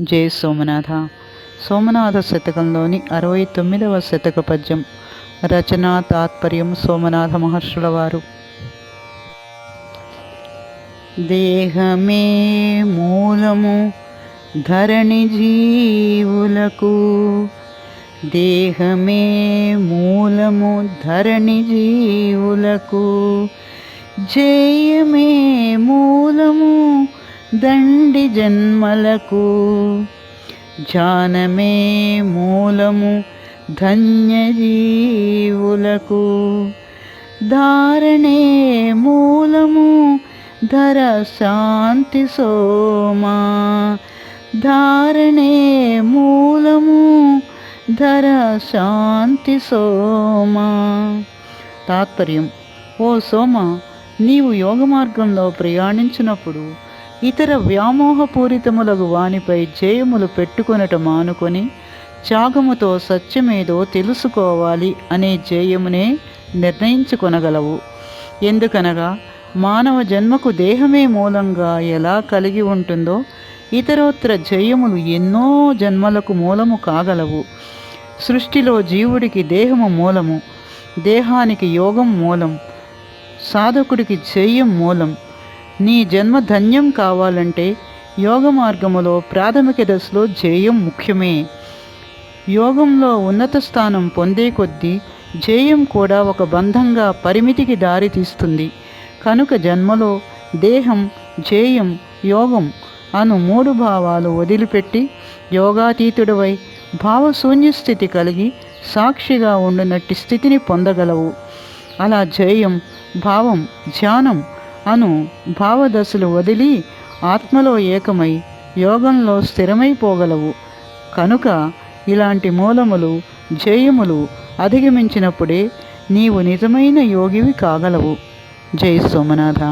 జై సోమనాథ. సోమనాథ శతకంలోని అరవై తొమ్మిదవ శతక పద్యం. రచన తాత్పర్యం సోమనాథ మహర్షుల వారు దేహమే మూలము ధరణి జీవులకు. దేహమే మూలము ధరణి జీవులకు. జయమే మూ దండి జన్మలకు జానమే మూలము ధన్య జీవులకు ధారణే మూలము ధర శాంతి సోమా. ధారణే మూలము ధర శాంతి సోమా. తాత్పర్యం ఓ సోమ నీవు యోగ మార్గంలో ప్రయాణించినప్పుడు ఇతర వ్యామోహపూరితములగు వానిపై జయములు పెట్టుకొనట మానుకొని త్యాగముతో సత్యమేదో తెలుసుకోవాలి అనే జయమునే నిర్ణయించుకొనగలవు. ఎందుకనగా మానవ జన్మకు దేహమే మూలంగా ఎలా కలిగి ఉంటుందో ఇతరోత్తర జయములు ఎన్నో జన్మలకు మూలము కాగలవు. సృష్టిలో జీవుడికి దేహము మూలము దేహానికి యోగం మూలం సాధకుడికి జయం మూలం నీ జన్మ ధన్యం కావాలంటే యోగ మార్గములో ప్రాథమిక దశలో జేయం ముఖ్యమే. యోగంలో ఉన్నత స్థానం పొందే కొద్దీ జయం కూడా ఒక బంధంగా పరిమితికి దారితీస్తుంది కనుక జన్మలో దేహం జేయం యోగం అను మూడు భావాలు వదిలిపెట్టి యోగాతీతుడివై భావశూన్య స్థితి కలిగి సాక్షిగా ఉండినట్టి స్థితిని పొందగలవు. అలా జయం భావం ధ్యానం అను భావదశలు వదిలి ఆత్మలో ఏకమై యోగంలో స్థిరమైపోగలవు కనుక ఇలాంటి మూలములు జయములు అధిగమించినప్పుడే నీవు నిజమైన యోగివి కాగలవు. జై సోమనాథ.